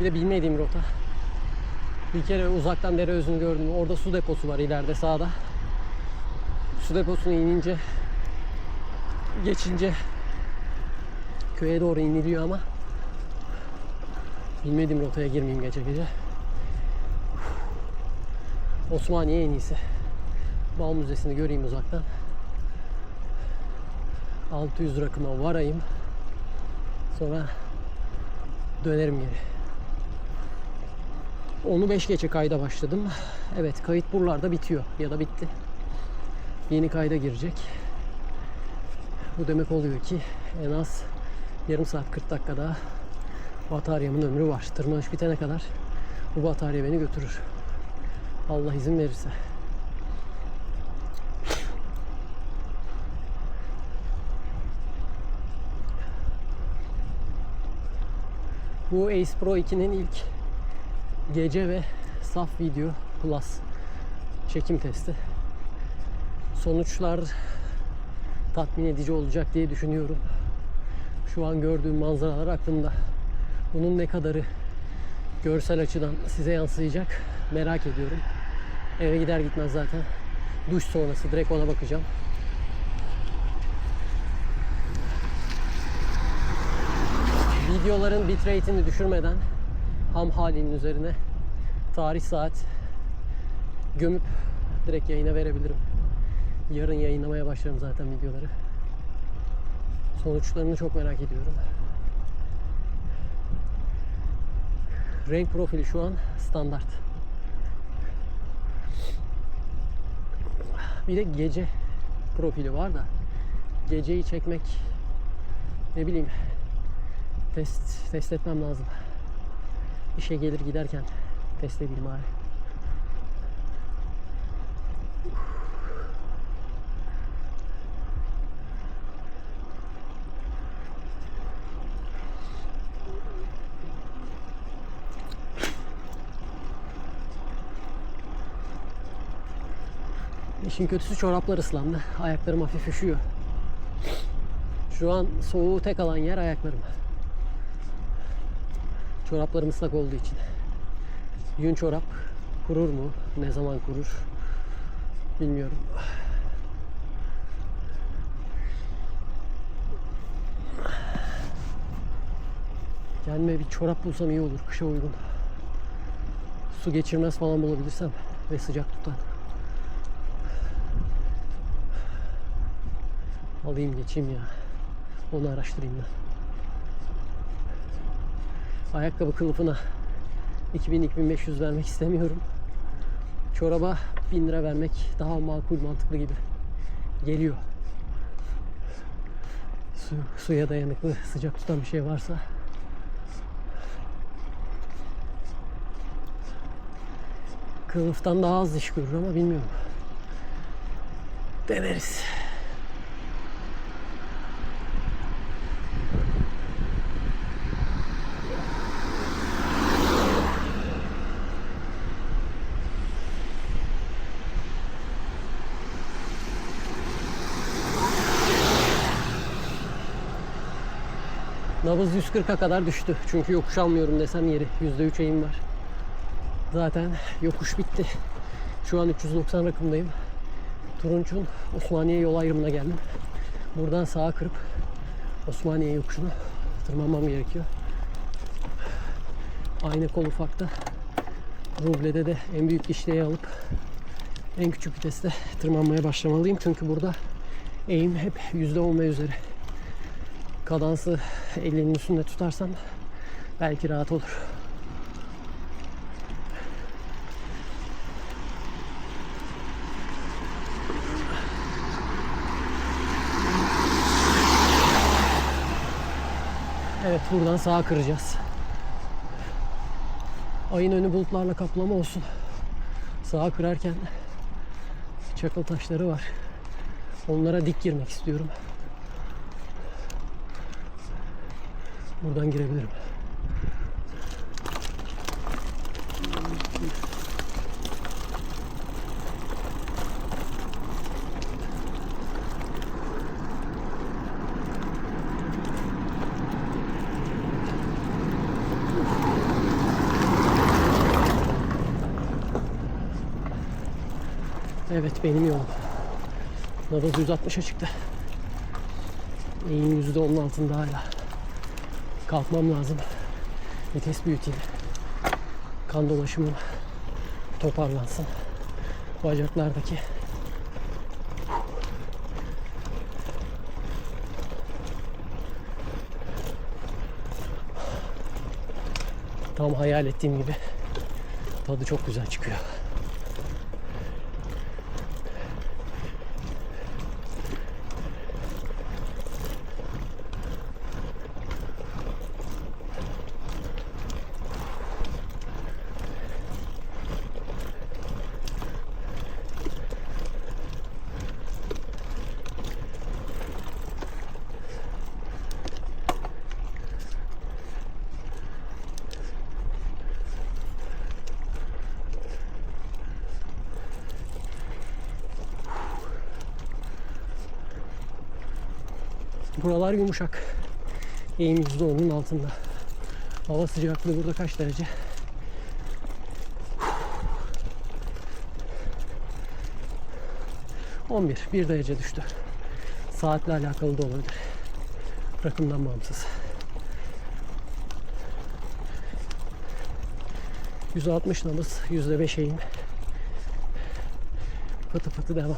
Bir de bilmediğim rota. Bir kere uzaktan dere özünü gördüm. Orada su deposu var ileride sağda. Su deposuna inince geçince köye doğru iniliyor ama bilmediğim rotaya girmeyeyim gece gece. Osmaniye en iyisi. Bal Müzesi'ni göreyim uzaktan. 600 rakıma varayım. Sonra dönerim geri. Onu 5 geçe kayda başladım. Evet kayıt buralarda bitiyor ya da bitti. Yeni kayda girecek. Bu demek oluyor ki en az yarım saat 40 dakika daha bataryamın ömrü var. Tırmanış bitene kadar bu batarya beni götürür. Allah izin verirse. Bu Ace Pro 2'nin ilk gece ve saf video plus çekim testi. Sonuçlar tatmin edici olacak diye düşünüyorum. Şu an gördüğüm manzaralar aklımda. Bunun ne kadarı görsel açıdan size yansıyacak merak ediyorum. Eve gider gitmez zaten duş sonrası direkt ona bakacağım. Videoların bitrate'ini düşürmeden ham halinin üzerine tarih saat gömüp direkt yayına verebilirim. Yarın yayınlamaya başlarım zaten videoları. Sonuçlarını çok merak ediyorum. Renk profili şu an standart. Bir de gece profili var da geceyi çekmek ne bileyim test test etmem lazım. İşe gelir giderken test edeyim bari. İşin kötüsü çoraplar ıslandı. Ayaklarım hafif üşüyor. Şu an soğuğu tek alan yer ayaklarım. Çoraplarım ıslak olduğu için. Yün çorap kurur mu? Ne zaman kurur? Bilmiyorum. Kendime bir çorap bulsam iyi olur. Kışa uygun. Su geçirmez falan bulabilirsem ve sıcak tutan. Alayım geçeyim ya. Onu araştırayım ben. Ayakkabı kılıfına 2000-2500 vermek istemiyorum. Çoraba 1000 lira vermek daha makul mantıklı gibi geliyor. Su, suya dayanıklı sıcak tutan bir şey varsa kılıftan daha az iş görür ama bilmiyorum. Deneriz. Nabız 140'a kadar düştü. Çünkü yokuş almıyorum desem yeri. %3 eğim var. Zaten yokuş bitti. Şu an 390 rakımdayım. Turunç'un Osmaniye yol ayrımına geldim. Buradan sağa kırıp Osmaniye yokuşunu tırmanmam gerekiyor. Aynı kol ufakta. Ruble'de de en büyük dişliği alıp en küçük viteste tırmanmaya başlamalıyım. Çünkü burada eğim hep %10 ve üzeri. Kadansı elinin üstünde tutarsam belki rahat olur. Evet buradan sağa kıracağız. Ayın önü bulutlarla kaplama olsun. Sağa kırarken çakıl taşları var. Onlara dik girmek istiyorum. Buradan girebilirim. Evet benim yolum. Nabız 160'a çıktı. Eğim %10'un altında hala. Kalkmam lazım. Vites büyüteyim. Kan dolaşımım toparlansın. Bacaklardaki tam hayal ettiğim gibi tadı çok güzel çıkıyor. Buralar yumuşak. Eğim %10'un altında. Hava sıcaklığı burada kaç derece? ...11, 1 derece düştü. Saatle alakalı da olabilir. Rakımdan bağımsız. 160 nabız, %5 eğim. Fıtı fıtı devam.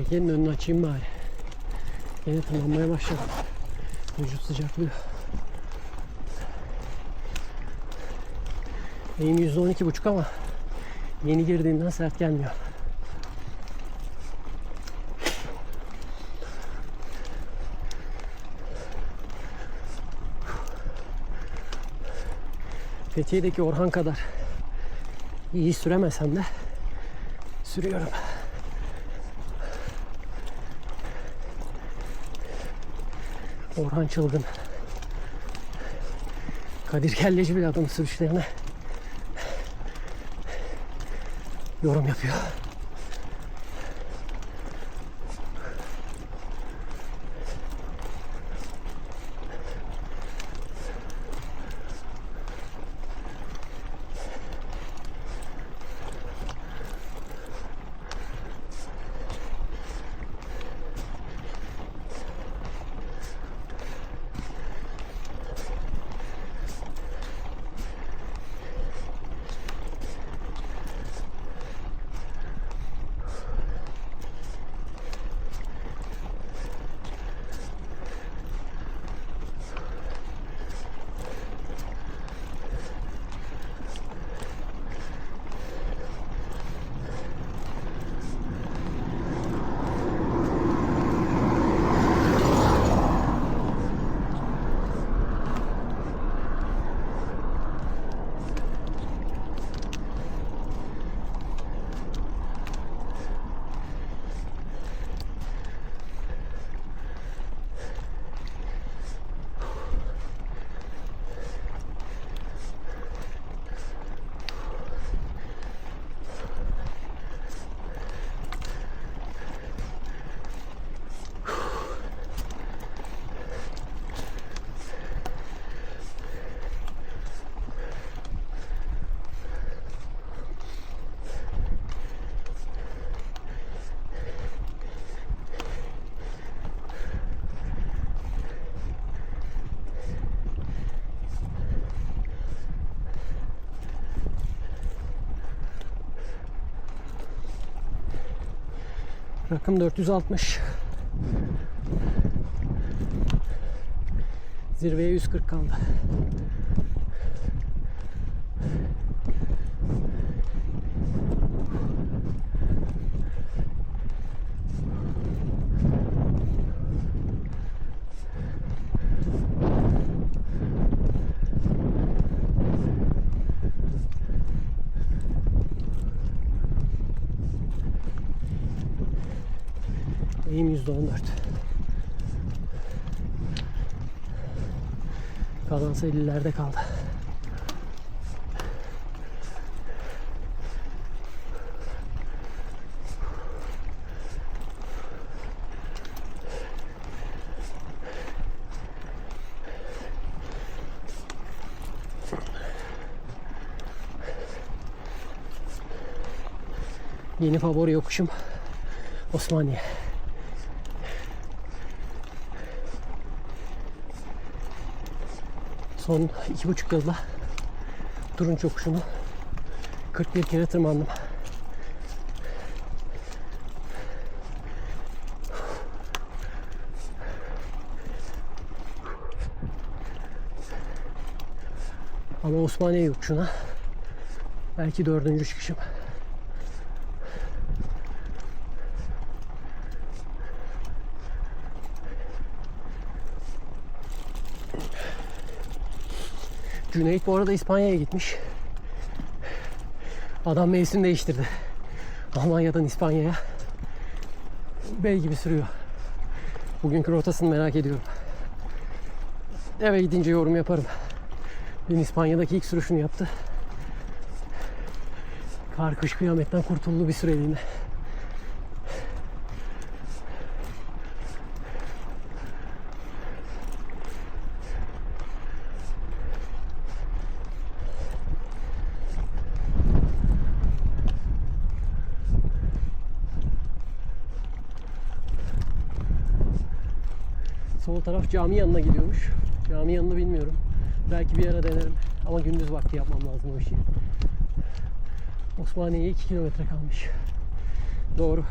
Şekerin önünü açayım bari. Yine tırmanmaya başladım. Vücut sıcaklığı. Eğim %12,5 ama yeni girdiğimden sert gelmiyor. Fethiye'deki Orhan kadar iyi süremesem de sürüyorum. Orhan Çılgın. Kadir Kelleci bile adamın sürüşlerine yorum yapıyor. Rakım 460. Zirveye 140 kaldı. Eğim %14. Kalansa 50'lerde kaldı. Yeni favori yokuşum Osmaniye. Son iki buçuk yılda Turunç yokuşunu 41 kere tırmandım. Ama Osmaniye yokuşuna belki dördüncü çıkışım. Cüneyt bu arada İspanya'ya gitmiş. Adam mevsim değiştirdi. Almanya'dan İspanya'ya. Bey gibi sürüyor. Bugünkü rotasını merak ediyorum. Eve gidince yorum yaparım. Dün İspanya'daki ilk sürüşünü yaptı. Kar kış kıyametten kurtuldu bir süreliğine. Taraf cami yanına gidiyormuş. Cami yanını bilmiyorum. Belki bir ara denerim. Ama gündüz vakti yapmam lazım o işi. Osmaniye'ye 2 kilometre kalmış. Doğru.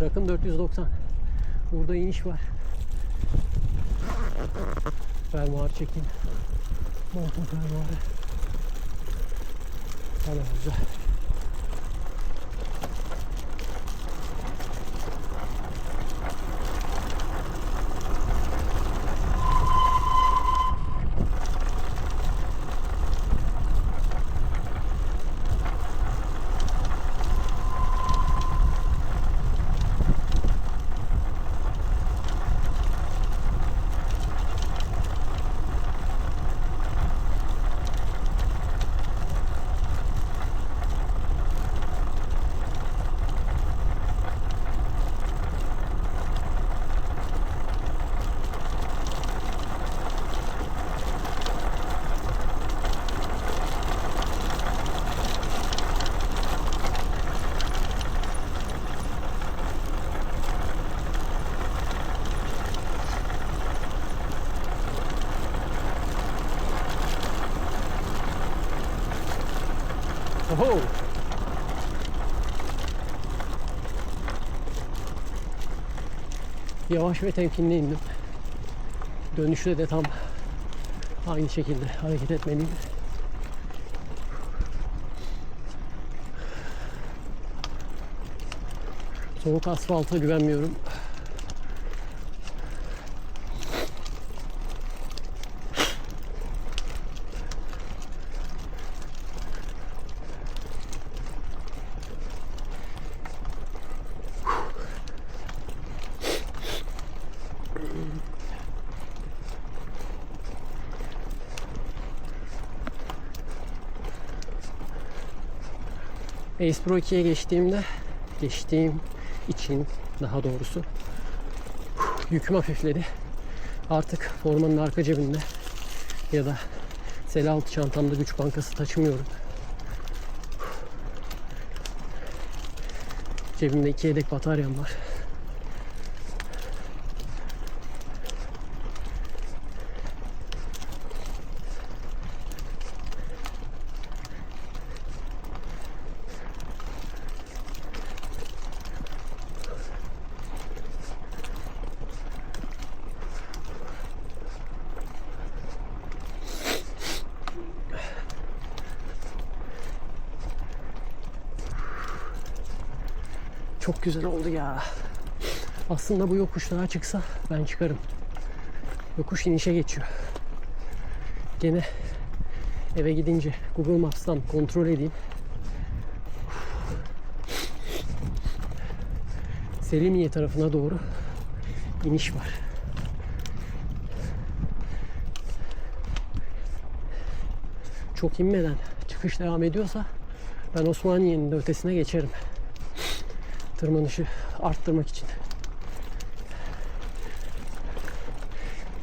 Rakım 490. Burada iniş var. Fermuar çekeyim. Montun fermuarı. Tamam güzel. Yavaş ve temkinli indim. Dönüşte de tam aynı şekilde hareket etmeliyim. Soğuk asfalta güvenmiyorum. Ace Pro 2'ye geçtiğimde geçtiğim için daha doğrusu yüküm hafifledi. Artık formanın arka cebinde ya da sel altı çantamda güç bankası taşımıyorum. Cebimde iki yedek bataryam var. Güzel oldu ya. Aslında bu yokuş daha çıksa ben çıkarım. Yokuş inişe geçiyor. Gene eve gidince Google Maps'tan kontrol edeyim. Selimiye tarafına doğru iniş var. Çok inmeden çıkış devam ediyorsa ben Osmaniye'nin de ötesine geçerim. Tırmanışı arttırmak için.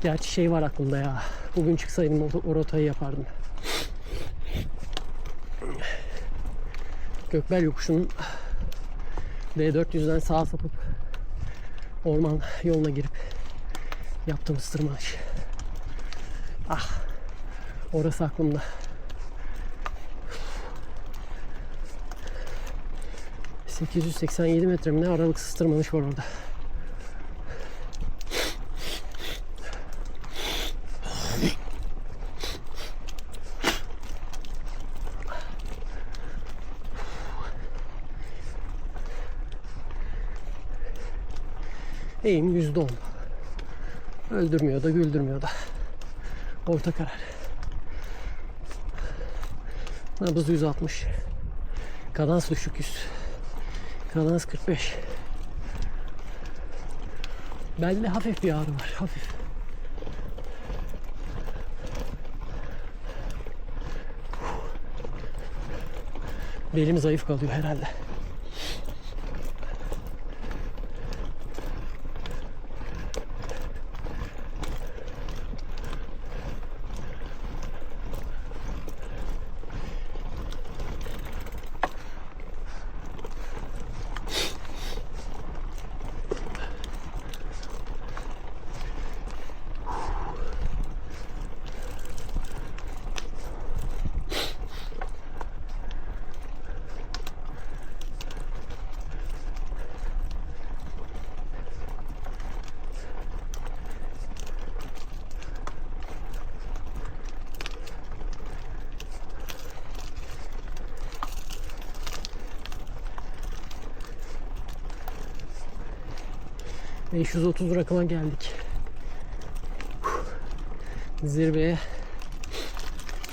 Gerçi şey var aklımda ya. Bugün çıksaydım o, rotayı yapardım. Gökbel yokuşunun D400'den sağa sapıp orman yoluna girip yaptığımız tırmanış. Ah. Orası aklımda. ...887 metre mi ne aralıksız tırmanış var orada. Eğim yüzde on. Öldürmüyor da güldürmüyor da. Orta karar. Nabız 160. Kadans düşük 100. Kadans 45. Belde hafif bir ağrı var. Hafif. Belim zayıf kalıyor herhalde. ...530 rakıma geldik. Zirveye...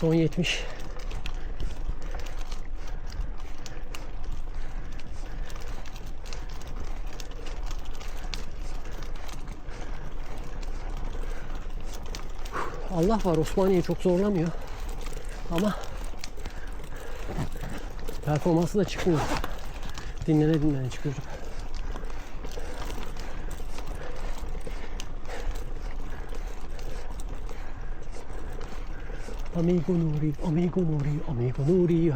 ...son 70... Allah var Osmaniye çok zorlamıyor. Ama performansı da çıkmıyor. Dinlene dinlene çıkıyorum. Amigo Nuri, Amigo Nuri, Amigo Nuri.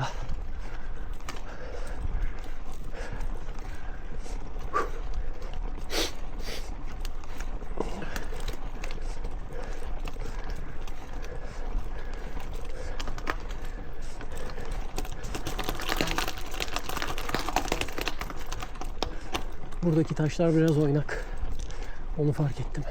Buradaki taşlar biraz oynak. Onu fark ettim.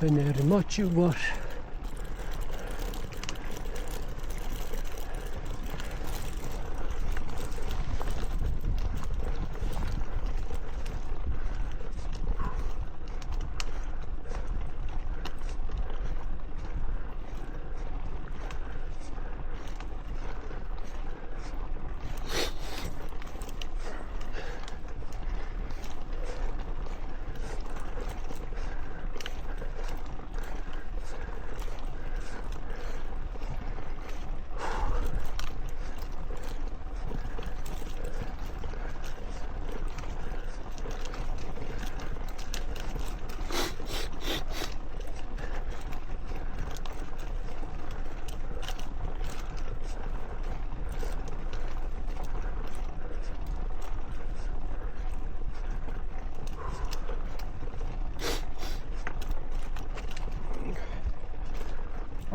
Fener maçı var.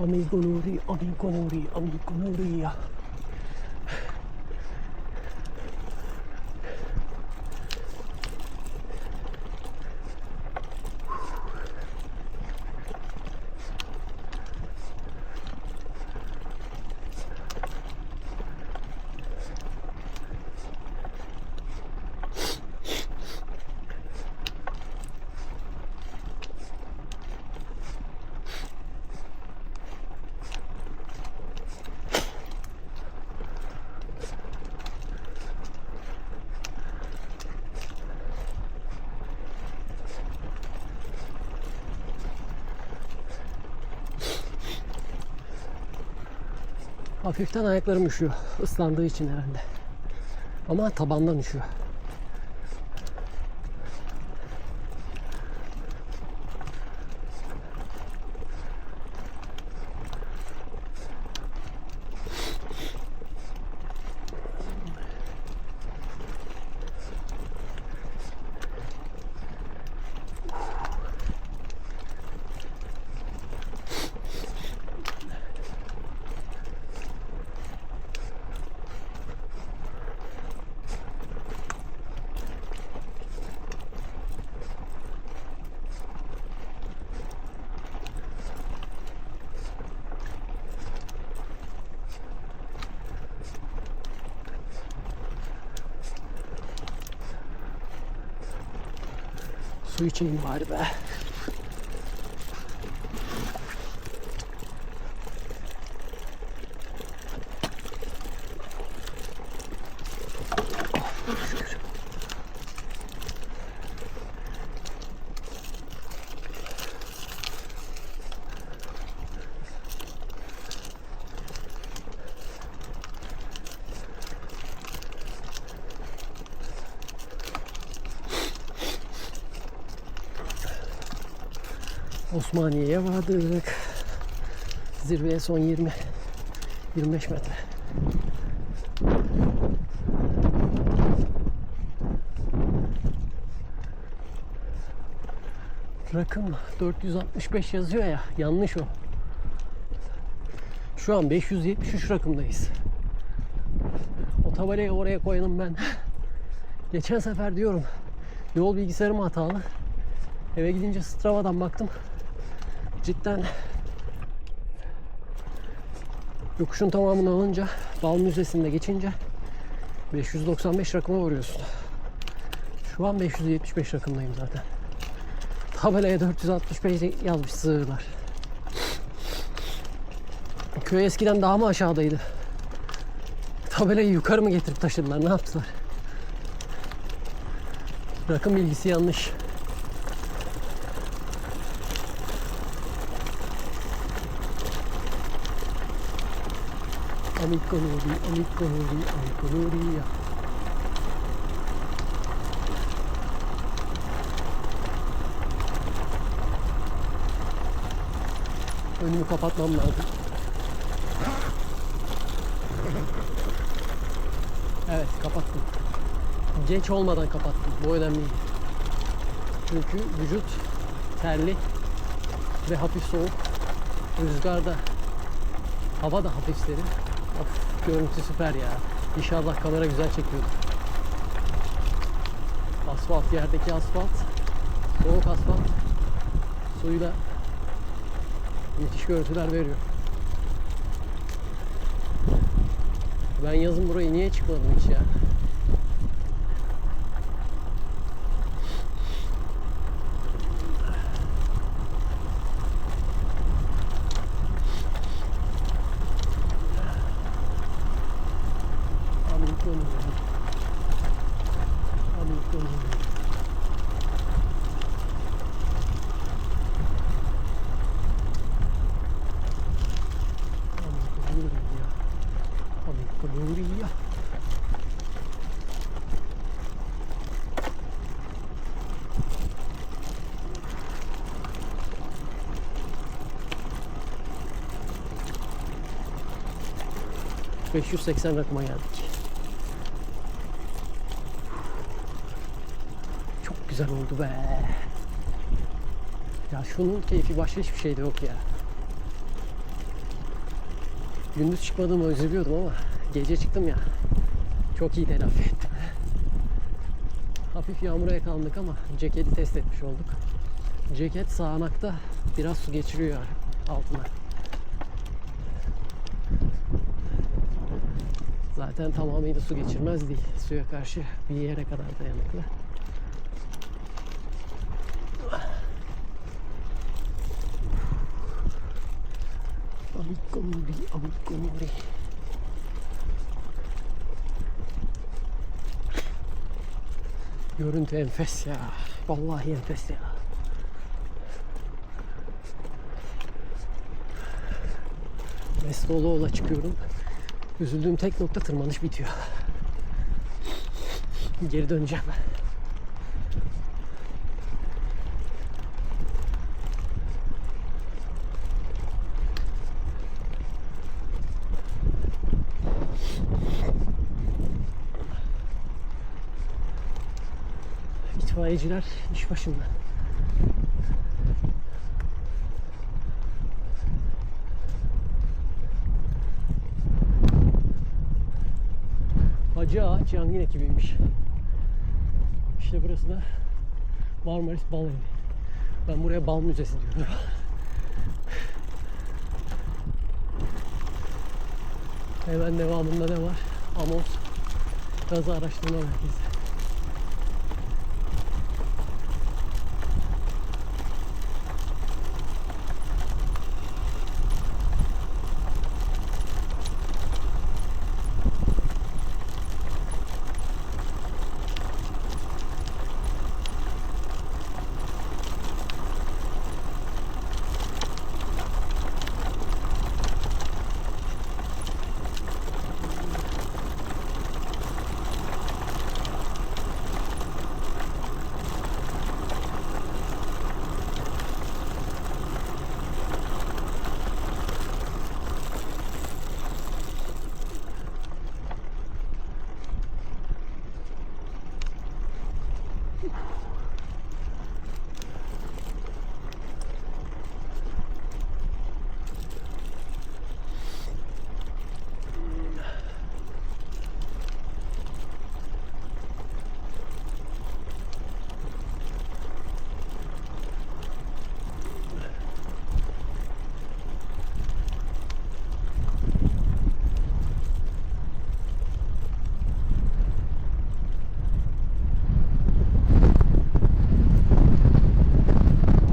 o mi sgonori, o mi inconori, o mi inconoria. Hafiften ayaklarım üşüyor. Islandığı için herhalde. Ama tabandan üşüyor. Su içeyim bari be. Osmaniye'ye vardık. Zirveye son 20 25 metre. Rakım 465 yazıyor ya. Yanlış o. Şu an 573 rakımdayız. O tabelayı oraya koyalım ben. Geçen sefer diyorum yol bilgisayarım hatalı. Eve gidince Strava'dan baktım. Cidden yokuşun tamamını alınca Bal Müzesi'nde geçince 595 rakıma vuruyorsun. Şu an 575 rakımdayım zaten. Tabelaya 465 yazmış sığırlar. Köy eskiden daha mı aşağıdaydı? Tabelayı yukarı mı getirip taşıdılar? Ne yaptılar? Rakım bilgisi yanlış. Nuri, Amico Nuri. Önümü kapatmam lazım. Evet kapattım. Geç olmadan kapattım. Bu önemliydi. Çünkü vücut terli ve hafif soğuk. Rüzgarda hava da hafif serin. Of, görüntü süper ya. İnşallah kamera güzel çekiyordur. Asfalt, yerdeki asfalt, soğuk asfalt suyla müthiş görüntüler veriyor. Ben yazın burayı niye çıkmadım hiç ya? Nuri ya. ...580 rakıma geldik. Çok güzel oldu be. Ya şunun keyfi başka hiçbir şeyde yok ya. Gündüz çıkmadığıma üzülüyordum ama gece çıktım ya. Çok iyi telafi ettim. Hafif yağmura yakalandık ama ceketi test etmiş olduk. Ceket sağanakta biraz su geçiriyor altına. Zaten tamamıyla su geçirmez değil. Suya karşı bir yere kadar dayanıklı. Amikomuri, amikomuri. Görüntü enfes ya. Vallahi enfes ya. Mestoluoğlu'na çıkıyorum. Üzüldüğüm tek nokta tırmanış bitiyor. Geri döneceğim. İtfaiyeciler iş başında. Hacı Ağaç Yangın ekibiymiş. İşte burası da Marmaris Bal Evi. Ben buraya bal müzesi diyorum. Hemen devamında ne var? Amos Gazı Araştırma Merkezi.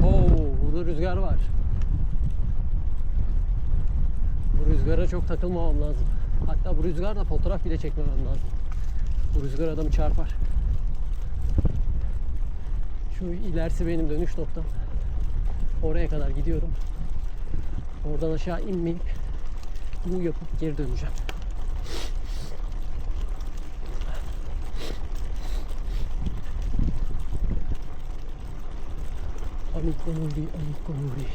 Oo, burada rüzgar var. Bu rüzgara çok takılmamam lazım. Hatta bu rüzgarla fotoğraf bile çekmemem lazım. Bu rüzgar adamı çarpar. Şu ilerisi benim dönüş noktam. Oraya kadar gidiyorum. Oradan aşağı inmeyip bu yapıp geri döneceğim. Amikomori, amikomori.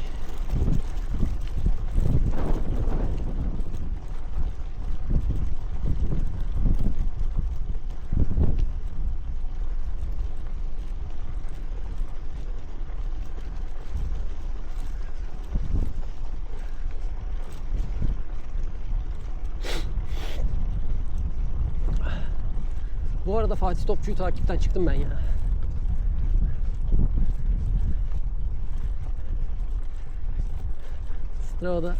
Bu arada Fatih Topçu'yu takipten çıktım ben ya. Strava'da